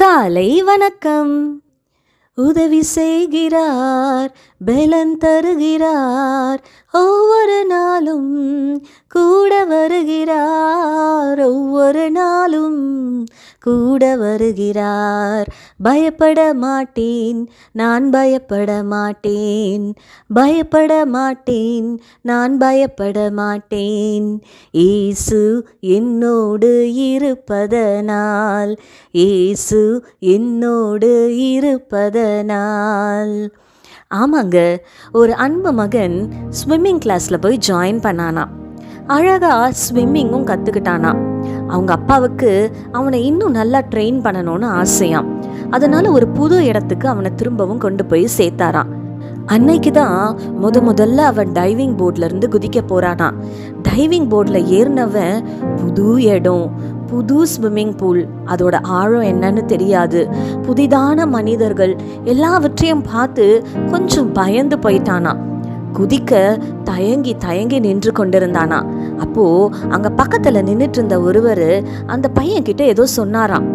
காலை வணக்கம். உதவி செய்கிறார் பலன் தருகிறார். ஒவ்வொரு நாளும் கூட வருகிறார் ஒவ்வொரு நாளும் கூட வருகிறார். பயப்பட மாட்டேன் நான் பயப்பட மாட்டேன். பயப்பட மாட்டேன் நான் பயப்பட மாட்டேன். இயேசு என்னோடு இருப்பதனால் இயேசு என்னோடு இருப்பதனால். ஆமாங்க ஒரு அன்பு மகன் ஸ்விம்மிங் கிளாஸில் போய் ஜாயின் பண்ணானா அழகாக ஸ்விம்மிங்கும் கற்றுக்கிட்டானா அவங்க அப்பாவுக்கு அவனை இன்னும் நல்லா ட்ரெயின் பண்ணணும்னு ஆசையாம். அதனால ஒரு புது இடத்துக்கு அவனை திரும்பவும் கொண்டு போய் சேர்த்தாராம். அன்னைக்கு தான் முத முதல்ல அவன் டைவிங் போர்ட்ல இருந்து குதிக்க போறானா டைவிங் போர்டில் ஏறினவன் புது இடம் புது ஸ்விம்மிங் பூல் அதோட ஆழம் என்னன்னு தெரியாது. புதிதான மனிதர்கள் எல்லாவற்றையும் பார்த்து கொஞ்சம் பயந்து போயிட்டானா குதிக்க தயங்கி தயங்கி நின்று கொண்டிருந்தானா அப்போ அங்க பக்கத்துல நின்றுட்டு இருந்த ஒருவர் அந்த பையன் கிட்ட ஏதோ சொன்னாராம்.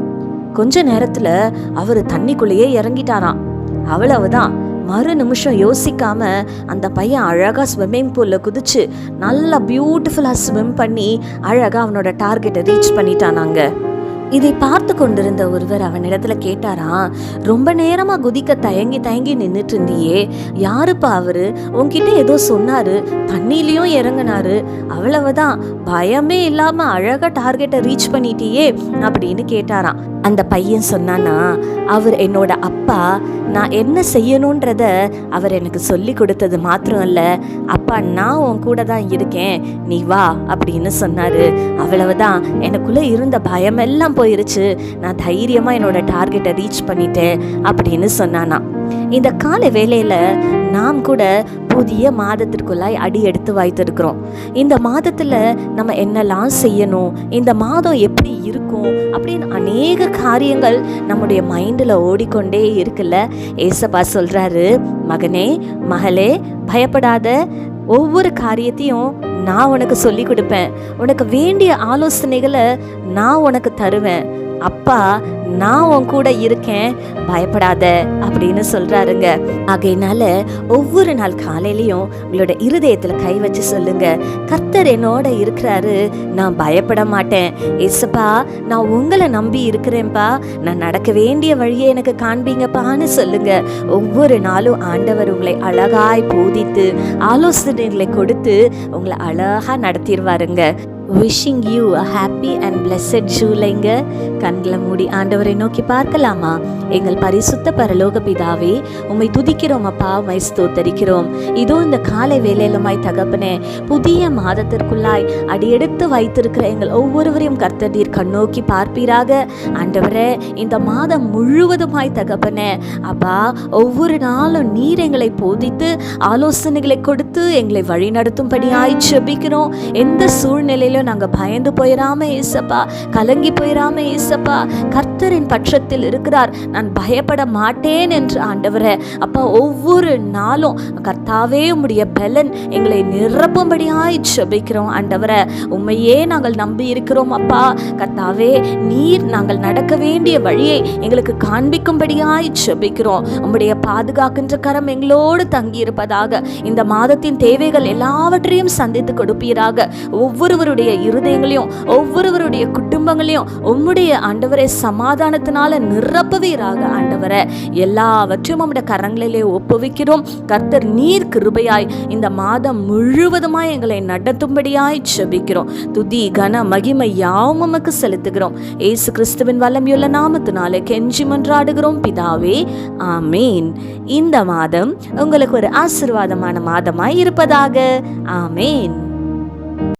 கொஞ்ச நேரத்துல அவர் தண்ணிக்குள்ளேயே இறங்கிட்டாராம். அவ்வளவுதான் மறு நிமிஷம் யோசிக்காம அந்த பையன் அழகா ஸ்விம்மிங் பூல்ல குதிச்சு நல்லா பியூட்டிஃபுல்லா ஸ்விம் பண்ணி அழகா அவனோட டார்கெட்டை ரீச் பண்ணிட்டானாங்க. இதை பார்த்து கொண்டிருந்த ஒருவர் அவனிடத்துல கேட்டாராம் ரொம்ப நேரமா குதிக்க தயங்கி தயங்கி நின்றுட்டு இருந்தியே யாருப்பா அவரு? உன்கிட்ட ஏதோ சொன்னாரு தண்ணிலையும் இறங்குனாரு அவ்வளவுதான் பயமே இல்லாம அழகா டார்கெட்டை ரீச் பண்ணிட்டியே அப்படின்னு கேட்டாராம். அந்த பையன் சொன்னானா அவர் என்னோட அப்பா நான் என்ன செய்யணுன்றத அவர் எனக்கு சொல்லி கொடுத்தது மாத்திரம் அல்ல அப்பா நான் உன் கூட தான் இருக்கேன் நீ வா அப்படின்னு சொன்னாரு. அவ்வளவுதான் எனக்குள்ள இருந்த பயமெல்லாம் போயிருச்சு. நான் தைரியமாக என்னோட டார்கெட்டை ரீச் பண்ணிட்டேன் அப்படின்னு சொன்னானா. இந்த கால வேலையில் நாம் கூட புதிய மாதத்திற்குள்ளாய் அடி எடுத்து வைத்திருக்கிறோம் இந்த மாதத்தில் நம்ம என்னெல்லாம் செய்யணும் இந்த மாதம் எப்படி இருக்கும் அப்படின்னு அநேக காரியங்கள் நம்முடைய மைண்டில் ஓடிக்கொண்டே இருக்குல்ல. ஏசப்பா சொல்கிறாரு மகனே மகளே பயப்படாத ஒவ்வொரு காரியத்தையும் நான் உனக்கு சொல்லி கொடுப்பேன். உனக்கு வேண்டிய ஆலோசனைகளை நான் உனக்கு தருவேன். அப்பா நான் உன் கூட இருக்கேன் பயப்படாத அப்படின்னு சொல்றாருங்க. ஆகையினால ஒவ்வொரு நாள் காலையிலையும் உங்களோட இருதயத்துல கை வச்சு சொல்லுங்க. கர்த்தர் என்னோட இருக்கிறாரு நான் பயப்பட மாட்டேன். ஏசப்பா நான் உங்களை நம்பி இருக்கிறேன்ப்பா. நான் நடக்க வேண்டிய வழியை எனக்கு காண்பீங்கப்பான்னு சொல்லுங்க. ஒவ்வொரு நாளும் ஆண்டவர் உங்களை அழகாய் போதித்து ஆலோசனைகளை கொடுத்து உங்களை அழகா நடத்திடுவாருங்க. Wishing you a happy and blessed ஜூலைங்க கண்களை மூடி ஆண்டவரை நோக்கி பார்க்கலாமா? எங்கள் பரிசுத்த பரலோக பிதாவே உம்மை துதிக்கிறோம் அப்பா உமை ஸ்தோத்தரிக்கிறோம். இதோ இந்த காலை வேலையிலுமாய் தகப்பனே புதிய மாதத்திற்குள்ளாய் அடியெடுத்து வைத்திருக்கிற எங்கள் ஒவ்வொருவரையும் கர்த்தர் கண்ணோக்கி பார்ப்பீராக. ஆண்டவரே இந்த மாதம் முழுவதுமாய் தகப்பனே அப்பா ஒவ்வொரு நாளும் நீர் எங்களை போதித்து ஆலோசனைகளை கொடுத்து எங்களை வழிநடத்தும்படியாய் செபிக்கிறோம் எந்த சூழ்நிலையில் சூழ்நிலையிலும் நாங்கள் பயந்து போயிடாம ஏசப்பா கலங்கி போயிடாம ஏசப்பா கர்த்தரின் பட்சத்தில் இருக்கிறார். நான் பயப்பட மாட்டேன் என்று ஆண்டவரே. அப்பா ஒவ்வொரு நாளும் கர்த்தாவே உம்முடைய பலன் எங்களை நிரப்பும்படியாய் ஜபிக்கிறோம் ஆண்டவரை. உண்மையே நாங்கள் நம்பி இருக்கிறோம் அப்பா. கர்த்தாவே நீர் நாங்கள் நடக்க வேண்டிய வழியை எங்களுக்கு காண்பிக்கும்படியாய் ஜபிக்கிறோம். உம்முடைய பாதுகாக்கின்ற கரம் எங்களோடு தங்கி இருப்பதாக இந்த மாதத்தின் தேவைகள் எல்லாவற்றையும் சந்தித்து கொடுப்பீராக. ஒவ்வொருவருடைய இருதயங்களையும் ஒவ்வொருவருடைய குடும்பங்களையும் உம்முடைய ஆண்டவரை சமாதானத்தினால நிரப்புவீராக ஆண்டவரை. எல்லாவற்றையும் உம்முடைய கரங்களிலே ஒப்புவிக்கிறோம். கர்த்தர் நீர் கிருபையாய் இந்த மாதம் முழுவதுமாய் எங்களை நடத்தும்படியாய் செபிக்கிறோம் துதி கன மகிமை யாவும் உமக்கு செலுத்துகிறோம். ஏசு கிறிஸ்துவின் வல்லமையுள்ள நாமத்தினாலே கெஞ்சி மன்றாடுகிறோம். பிதாவே ஆமீன். இந்த மாதம் உங்களுக்கு ஒரு ஆசிர்வாதமான மாதமாய் இருப்பதாக. ஆமீன்.